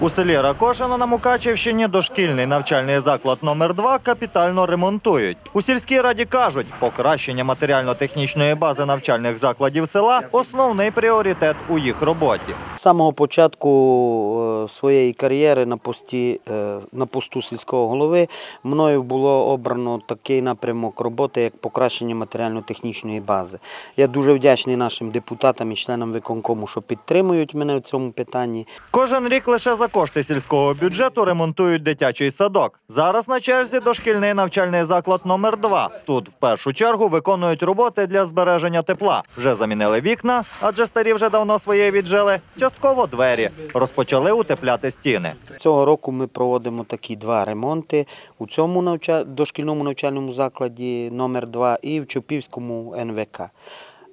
У селі Ракошина на Мукачівщині дошкільний навчальний заклад номер 2 капітально ремонтують. У сільській раді кажуть, покращення матеріально-технічної бази навчальних закладів села основний пріоритет у їх роботі. З самого початку е, своєї кар'єри на пості е, на посту сільського голови мною було обрано такий напрямок роботи, як покращення матеріально-технічної бази. Я дуже вдячний нашим депутатам і членам виконкому, що підтримують мене в цьому питанні. Кожен рік лише за кошти сільського бюджету ремонтують дитячий садок. Зараз на черзі дошкільний навчальний заклад номер 2 Тут в першу чергу виконують роботи для збереження тепла. Вже замінили вікна, адже старі вже давно своє віджили. Частково двері. Розпочали утепляти стіни. Цього року ми проводимо такі два ремонти у цьому навча... дошкільному навчальному закладі номер 2 і в Чопівському НВК.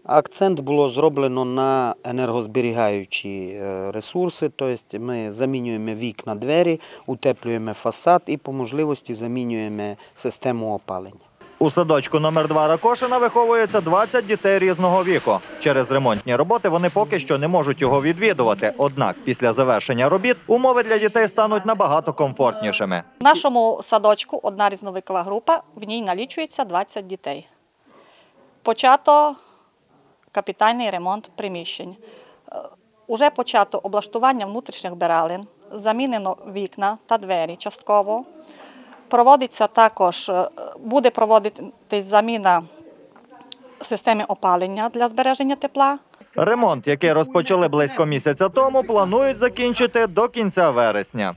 Акцент було зроблено на енергозберігаючі е, ресурси, тобто ми замінюємо вікна, двері, утеплюємо фасад і по можливості замінюємо систему опалення. У садочку номер 2 Ракошина виховується 20 дітей різного віку. Через ремонтні роботи вони поки що не можуть його відвідувати. Однак після завершення робіт умови для дітей стануть набагато комфортнішими. В нашому садочку одна різновикова група, в ній налічується 20 дітей. Почато капітальний ремонт приміщень. Е, Уже почато облаштування внутрішніх берелин, замінено вікна та двері частково. Проводиться також, е, буде проводитись заміна системи опалення для збереження тепла. Ремонт, який розпочали близько місяця тому, планують закінчити до кінця вересня.